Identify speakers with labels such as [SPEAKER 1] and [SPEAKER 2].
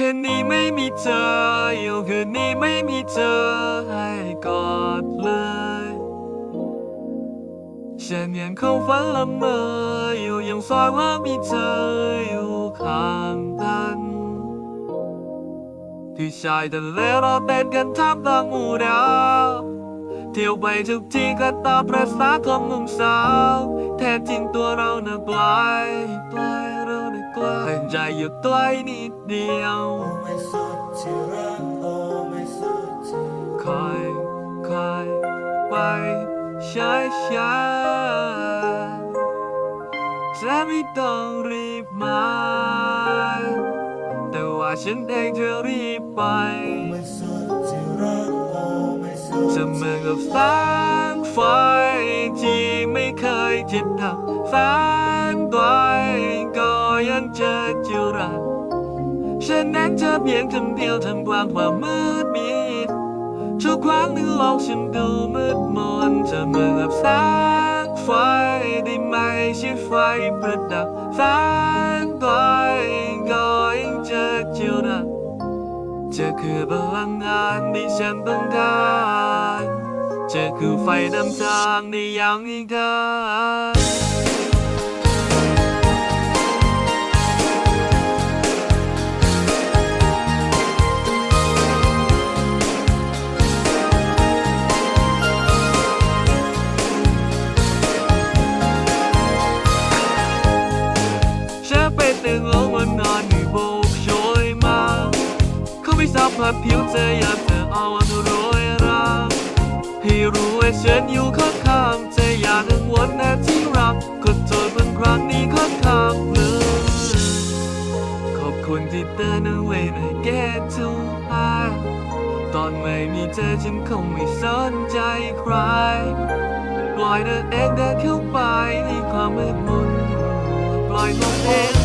[SPEAKER 1] คืนนี้ไม่มีเธอ อยู่คืนนี้ไม่มีเธอให้กอดเลย ฉันยังคงฝันละเมออยู่ยังฝันว่ามีเธออยู่ข้างกันที่ชายทะเลเราเต้นกันท่ามกลางหมู่ดาวเที่ยวไปทุกที่ก็ตามประสาของหนุ่มสาว แท้จริงตัวเราน่ะไกลไกลเรา กลแต่ใจอยู่ใกล้นิดเดียว
[SPEAKER 2] ไม่สุดที่รักโอ้ไม่สุดที่
[SPEAKER 1] คอยคอยไปช้าช้าจะไม่ต้องรีบมา แต่ว่าฉันเองจะรีบไป
[SPEAKER 2] ไม่สุดที่รักโอ้ไม่สุด
[SPEAKER 1] จะเหมือนกับแสงไฟที่ไม่เคยจิตดับแสง ยังเจอจุรักฉันนั้นเธอเพียงคำเดียวทำกลางความมืดมิดทุกครั้งที่โลกฉันดูมืดมนจะเหมือนกับแสงไฟได้ไหมใช่ไฟประดับแสงไกลก็ยังเจอจุรักเธอคือพลังงานที่ฉันต้องการเธอคือไฟนำทางในยามนี้เธอ เขาไม่สัมผัสผิวเธอยากเธอเอาอันโรยราให้รู้ว่าฉันอยู่ข้างข้างๆเธออย่านึกวนนะที่รักขอโทษบางครั้งนี้ค่อนข้างเลยขอบคุณที่เตือนเอาไว้ในแก้ทุกทางตอนไม่มีเธอฉันคงไม่สนใจใครปล่อยเธอเองเดินเข้าไปในความมืดมนปล่อยลมเอง